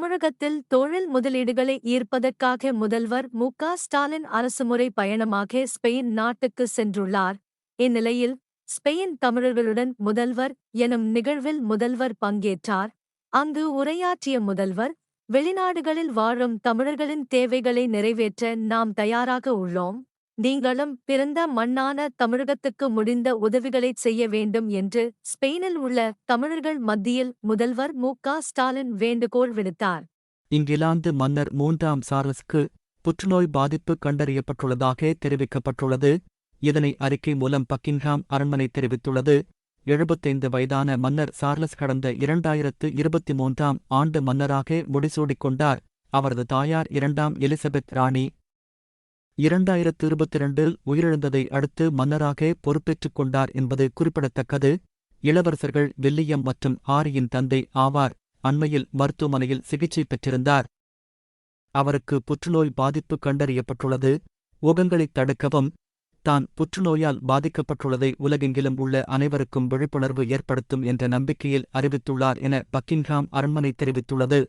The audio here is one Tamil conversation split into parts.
தமிழகத்தில் தொழில் முதலீடுகளை ஈர்ப்பதற்காக முதல்வர் மு. க. ஸ்டாலின் அரசுமுறை பயணமாக ஸ்பெயின் நாட்டுக்கு சென்றுள்ளார். இந்நிலையில் ஸ்பெயின் தமிழர்களுடன் முதல்வர் எனும் நிகழ்வில் முதல்வர் பங்கேற்றார். அங்கு உரையாற்றிய முதல்வர் வெளிநாடுகளில் வாழும் தமிழர்களின் தேவைகளை நிறைவேற்ற நாம் தயாராக உள்ளோம். நீங்களும் பிறந்த மண்ணான தமிழகத்துக்கு முடிந்த உதவிகளைச் செய்ய வேண்டும் என்று ஸ்பெயினில் உள்ள தமிழர்கள் மத்தியில் முதல்வர் மு. க. ஸ்டாலின் வேண்டுகோள் விடுத்தார். இங்கிலாந்து மன்னர் மூன்றாம் சார்லஸ்க்கு புற்றுநோய் பாதிப்பு கண்டறியப்பட்டுள்ளதாக தெரிவிக்கப்பட்டுள்ளது. இதனை அறிக்கை மூலம் பக்கிங்ஹாம் அரண்மனை தெரிவித்துள்ளது. எழுபத்தைந்து வயதான மன்னர் சார்லஸ் கடந்த இரண்டாயிரத்து இருபத்தி மூன்றாம் ஆண்டு மன்னராக முடிசூடிக் கொண்டார். அவரது தாயார் இரண்டாம் எலிசபெத் ராணி. இரண்டாயிரத்து இருபத்திரண்டில் உயிரிழந்ததை அடுத்து மன்னராக பொறுப்பேற்றுக் கொண்டார் என்பது குறிப்பிடத்தக்கது. இளவரசர்கள் வில்லியம் மற்றும் ஆரியின் தந்தை ஆவார் அண்மையில் மருத்துவமனையில் சிகிச்சை பெற்றிருந்தார். அவருக்கு புற்றுநோய் பாதிப்பு கண்டறியப்பட்டுள்ளது. உகங்களைத் தடுக்கவும் தான் புற்றுநோயால் பாதிக்கப்பட்டுள்ளதை உலகெங்கிலும் உள்ள அனைவருக்கும் விழிப்புணர்வு ஏற்படுத்தும் என்ற நம்பிக்கையில் அறிவித்துள்ளார் என பக்கிங்ஹாம் அரண்மனை தெரிவித்துள்ளது.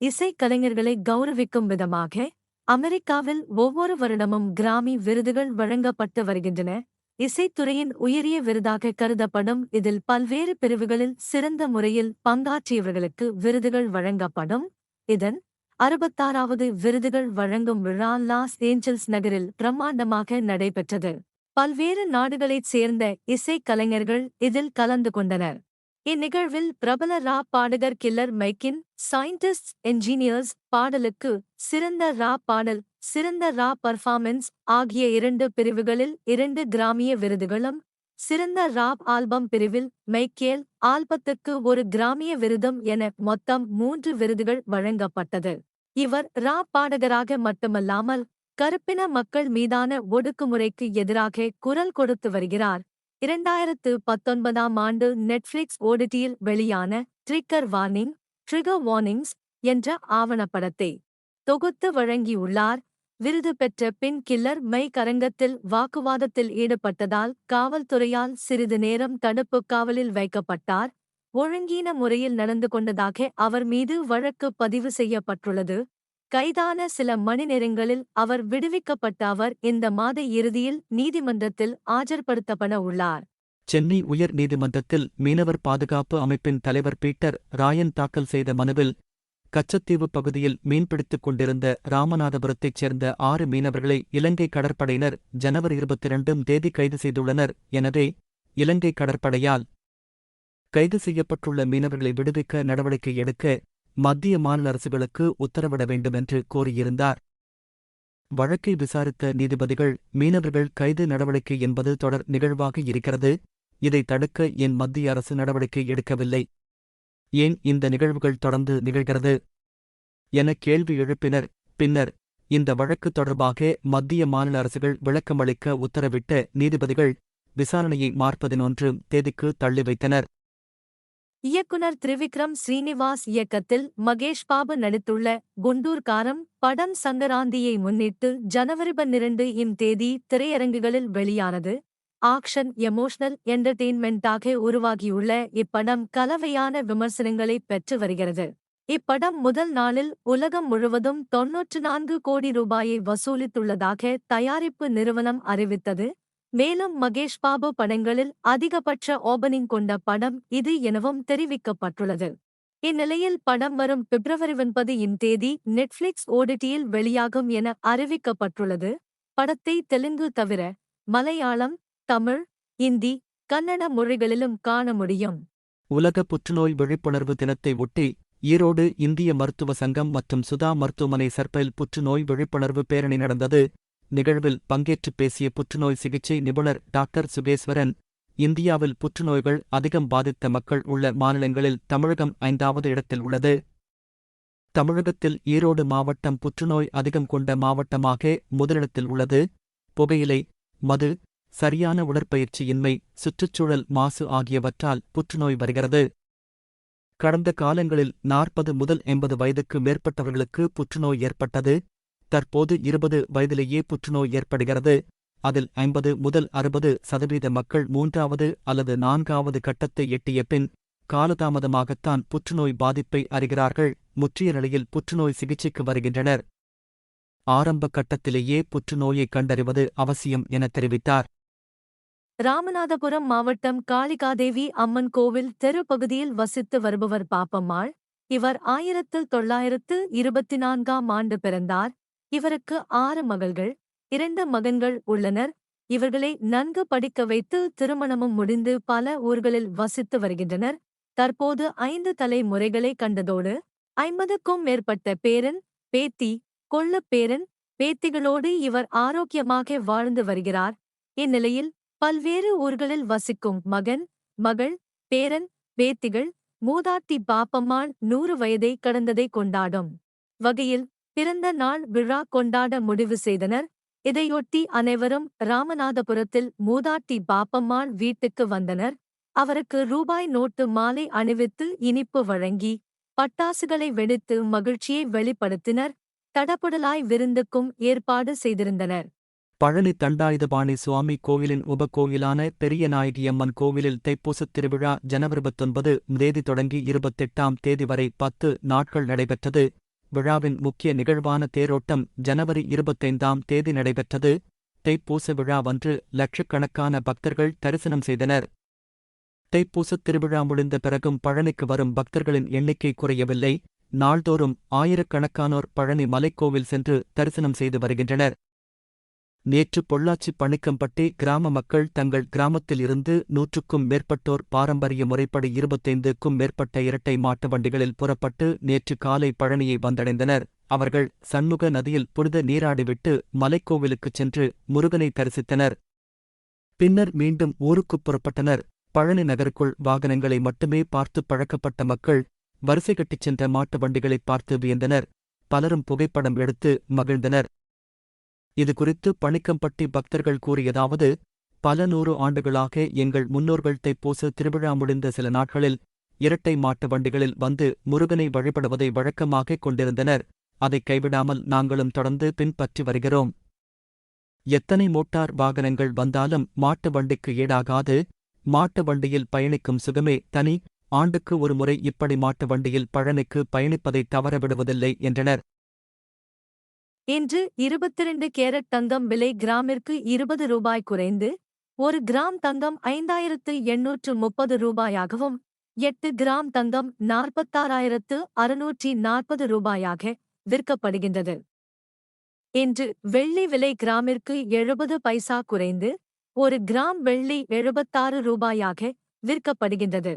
இசைக்கலைஞர்களை கௌரவிக்கும் விதமாக அமெரிக்காவில் ஒவ்வொரு வருடமும் கிராமி விருதுகள் வழங்கப்பட்டு வருகின்றன. இசைத்துறையின் உயரிய விருதாக கருதப்படும் இதில் பல்வேறு பிரிவுகளில் சிறந்த முறையில் பங்காற்றியவர்களுக்கு விருதுகள் வழங்கப்படும். இதன் அறுபத்தாறாவது விருதுகள் வழங்கும் விழா லாஸ் ஏஞ்சல்ஸ் நகரில் பிரம்மாண்டமாக நடைபெற்றது. பல்வேறு நாடுகளைச் சேர்ந்த இசைக்கலைஞர்கள் இதில் கலந்து கொண்டனர். இந்நிகழ்வில் பிரபல ரா பாடகர் கில்லர் மைக்கின் சயின்டிஸ்ட் என்ஜினியர்ஸ் பாடலுக்கு சிறந்த ரா பாடல் சிறந்த ரா பர்ஃபார்மன்ஸ் ஆகிய இரண்டு பிரிவுகளில் இரண்டு கிராமிய விருதுகளும் சிறந்த ராப் ஆல்பம் பிரிவில் மைக்கேல் ஆல்பத்துக்கு ஒரு கிராமிய விருதும் என மொத்தம் மூன்று விருதுகள் வழங்கப்பட்டது. இவர் ரா பாடகராக மட்டுமல்லாமல் கருப்பின மக்கள் மீதான ஒடுக்குமுறைக்கு எதிராக குரல் கொடுத்து வருகிறார். இரண்டாயிரத்து பத்தொன்பதாம் ஆண்டு நெட்ஃபிளிக்ஸ் ஓடிடியில் வெளியான ட்ரிக்கர் வார்னிங் ட்ரிகர் வார்னிங்ஸ் என்ற ஆவணப்படத்தை தொகுத்து வழங்கியுள்ளார். விருது பெற்ற பின் கில்லர் மை கரங்கத்தில் வாக்குவாதத்தில் ஈடுபட்டதால் காவல்துறையால் சிறிது நேரம் தடுப்பு காவலில் வைக்கப்பட்டார். ஒழுங்கீன முறையில் நடந்து கொண்டதாக அவர் மீது வழக்கு பதிவு செய்யப்பட்டுள்ளது. கைதான சில மணி நேரங்களில் அவர் விடுவிக்கப்பட்ட அவர் இந்த மாத இறுதியில் நீதிமன்றத்தில் ஆஜர்படுத்தப்பட உள்ளார். சென்னை உயர் நீதிமன்றத்தில் மீனவர் பாதுகாப்பு அமைப்பின் தலைவர் பீட்டர் ராயன் தாக்கல் செய்த மனுவில் கச்சத்தீவு பகுதியில் மீன்பிடித்துக் கொண்டிருந்த ராமநாதபுரத்தைச் சேர்ந்த ஆறு மீனவர்களை இலங்கை கடற்படையினர் ஜனவரி இருபத்தி இரண்டும் தேதி கைது செய்துள்ளனர் எனவே இலங்கை கடற்படையால் கைது செய்யப்பட்டுள்ள மீனவர்களை விடுவிக்க நடவடிக்கை எடுக்க மத்திய மாநில அரசுகளுக்கு உத்தரவிட வேண்டுமென்று கோரியிருந்தார். வழக்கை விசாரித்த நீதிபதிகள் மீனவர்கள் கைது நடவடிக்கை என்பது தொடர் நிகழ்வாக இருக்கிறது. இதை தடுக்க ஏன் மத்திய அரசு நடவடிக்கை எடுக்கவில்லை. ஏன் இந்த நிகழ்வுகள் தொடர்ந்து நிகழ்கிறது? என கேள்வி எழுப்பினர். பின்னர் இந்த வழக்கு தொடர்பாக மத்திய மாநில அரசுகள் விளக்கமளிக்க உத்தரவிட்ட நீதிபதிகள் விசாரணையை மார்பதினொன்று தேதிக்கு தள்ளி வைத்தனர். இயக்குனர் திரிவிக்ரம் ஸ்ரீனிவாஸ் இயக்கத்தில் மகேஷ் பாபு நடித்துள்ள குண்டூர்காரம் படம் சங்கராந்தியை முன்னிட்டு ஜனவரி பன்னிரண்டு இம் தேதி திரையரங்குகளில் வெளியானது. ஆக்ஷன் எமோஷனல் என்டர்டெயின்மெண்டாக உருவாகியுள்ள இப்படம் கலவையான விமர்சனங்களை பெற்று வருகிறது. இப்படம் முதல் நாளில் உலகம் முழுவதும் தொன்னூற்று நான்கு கோடி ரூபாயை வசூலித்துள்ளதாக தயாரிப்பு நிறுவனம் அறிவித்தது. மேலும் மகேஷ் பாபு படங்களில் அதிகபட்ச ஓபனிங் கொண்ட படம் இது எனவும் தெரிவிக்கப்பட்டுள்ளது. இந்நிலையில் படம் வரும் பிப்ரவரி ஒன்பது இன் தேதி நெட்ஃபிளிக்ஸ் ஓடிடியில் வெளியாகும் என அறிவிக்கப்பட்டுள்ளது. படத்தை தெலுங்கு தவிர மலையாளம் தமிழ் இந்தி கன்னட மொழிகளிலும் காண முடியும். உலக புற்றுநோய் விழிப்புணர்வு தினத்தை ஒட்டி ஈரோடு இந்திய மருத்துவ சங்கம் மற்றும் சுதா மருத்துவமனை சர்பைல் புற்றுநோய் விழிப்புணர்வு பேரணி நடந்தது. நிகழ்வில் பங்கேற்றுப் பேசிய புற்றுநோய் சிகிச்சை நிபுணர் டாக்டர் சுகேஸ்வரன் இந்தியாவில் புற்றுநோய்கள் அதிகம் பாதித்த மக்கள் உள்ள மாநிலங்களில் தமிழகம் ஐந்தாவது இடத்தில் உள்ளது. தமிழகத்தில் ஈரோடு மாவட்டம் புற்றுநோய் அதிகம் கொண்ட மாவட்டமாக முதலிடத்தில் உள்ளது. புகையிலை மது சரியான உடற்பயிற்சியின்மை சுற்றுச்சூழல் மாசு ஆகியவற்றால் புற்றுநோய் வருகிறது. கடந்த காலங்களில் நாற்பது முதல் எண்பது வயதுக்கு மேற்பட்டவர்களுக்கு புற்றுநோய் ஏற்பட்டது. தற்போது இருபது வயதிலேயே புற்றுநோய் ஏற்படுகிறது. அதில் ஐம்பது முதல் அறுபது சதவீத மக்கள் மூன்றாவது அல்லது நான்காவது கட்டத்தை எட்டிய பின் காலதாமதமாகத்தான் புற்றுநோய் பாதிப்பை அறிகிறார்கள். முற்றிய நிலையில் புற்றுநோய் சிகிச்சைக்கு வருகின்றனர். ஆரம்ப கட்டத்திலேயே புற்றுநோயை கண்டறிவது அவசியம் என தெரிவித்தார். ராமநாதபுரம் மாவட்டம் காளிகாதேவி அம்மன் கோவில் தெரு பகுதியில் வசித்து வருபவர் பாப்பம்மாள். இவர் ஆயிரத்து தொள்ளாயிரத்து இருபத்தி நான்காம் ஆண்டு பிறந்தார். இவருக்கு ஆறு மகள்கள் இரண்டு மகன்கள் உள்ளனர். இவர்களை நன்கு படிக்க வைத்து திருமணமும் முடிந்து பல ஊர்களில் வசித்து வருகின்றனர். தற்போது ஐந்து தலைமுறைகளை கண்டதோடு ஐம்பதுக்கும் மேற்பட்ட பேரன் பேத்தி கொள்ளப் பேரன் பேத்திகளோடு இவர் ஆரோக்கியமாக வாழ்ந்து வருகிறார். இந்நிலையில் பல்வேறு ஊர்களில் வசிக்கும் மகன் மகள் பேரன் பேத்திகள் மூதாட்டி பாப்பம்மாள் நூறு வயதை கடந்ததை கொண்டாடும் வகையில் பிறந்த நாள் விழா கொண்டாட முடிவு செய்தனர். இதையொட்டி அனைவரும் ராமநாதபுரத்தில் மூதாட்டி பாப்பம்மாள் வீட்டுக்கு வந்தனர். அவருக்கு ரூபாய் நோட்டு மாலை அணிவித்து இனிப்பு வழங்கி பட்டாசுகளை வெடித்து மகிழ்ச்சியை வெளிப்படுத்தினர். தடபுடலாய் விருந்துக்கும் ஏற்பாடு செய்திருந்தனர். பழனி தண்டாயுதபாணி சுவாமி கோவிலின் உபகோயிலான பெரியநாயகியம்மன் கோவிலில் தைப்பூசத் திருவிழா ஜனவரி பத்தொன்பது தேதி தொடங்கி இருபத்தெட்டாம் தேதி வரை பத்து நாட்கள் நடைபெற்றது. விழாவின் முக்கிய நிகழ்வான தேரோட்டம் ஜனவரி இருபத்தைந்தாம் தேதி நடைபெற்றது. தைப்பூச விழாவன்று லட்சக்கணக்கான பக்தர்கள் தரிசனம் செய்தனர். தைப்பூசத் திருவிழா முடிந்த பிறகும் பழனிக்கு வரும் பக்தர்களின் எண்ணிக்கை குறையவில்லை. நாள்தோறும் ஆயிரக்கணக்கானோர் பழனி மலைக்கோவில் சென்று தரிசனம் செய்து வருகின்றனர். நேற்று பொள்ளாச்சி பணிக்கம்பட்டி கிராம மக்கள் தங்கள் கிராமத்தில் இருந்து நூற்றுக்கும் மேற்பட்டோர் பாரம்பரிய முறைப்படி இருபத்தைந்துக்கும் மேற்பட்ட இரட்டை மாட்டு வண்டிகளில் புறப்பட்டு நேற்று காலை பழனியை வந்தடைந்தனர். அவர்கள் சண்முக நதியில் புனித நீராடிவிட்டு மலைக்கோவிலுக்குச் சென்று முருகனை தரிசித்தனர். பின்னர் மீண்டும் ஊருக்குப் புறப்பட்டனர். பழனி நகருக்குள் வாகனங்களை மட்டுமே பார்த்து பழக்கப்பட்ட மக்கள் வரிசை கட்டிச் சென்ற மாட்டு வண்டிகளைப் பார்த்து வியந்தனர். பலரும் புகைப்படம் எடுத்து மகிழ்ந்தனர். இது குறித்து பணிக்கம்பட்டி பக்தர்கள் கூறியதாவது பல நூறு ஆண்டுகளாக எங்கள் முன்னோர்கள் தைப்பூச திருவிழா முடிந்த சில நாட்களில் இரட்டை மாட்டு வண்டிகளில் வந்து முருகனை வழிபடுவதை வழக்கமாகக் கொண்டிருந்தனர். அதை கைவிடாமல் நாங்களும் தொடர்ந்து பின்பற்றி வருகிறோம். எத்தனை மோட்டார் வாகனங்கள் வந்தாலும் மாட்டு வண்டிக்கு ஈடாகாது. மாட்டு வண்டியில் பயணிக்கும் சுகமே தனி. ஆண்டுக்கு ஒருமுறை இப்படி மாட்டு வண்டியில் பழனிக்கு பயணிப்பதை தவறவிடுவதில்லை என்றனர். இன்று இருபத்திரண்டு கேரட் தங்கம் விலை கிராமிற்கு இருபது ரூபாய் குறைந்து ஒரு கிராம் தங்கம் ஐந்தாயிரத்து எண்ணூற்று முப்பது ரூபாயாகவும் எட்டு கிராம் தங்கம் நாற்பத்தாறாயிரத்து அறுநூற்றி நாற்பது ரூபாயாக விற்கப்படுகின்றது. இன்று வெள்ளி விலை கிராமிற்கு எழுபது பைசா குறைந்து ஒரு கிராம் வெள்ளி எழுபத்தாறு ரூபாயாக விற்கப்படுகின்றது.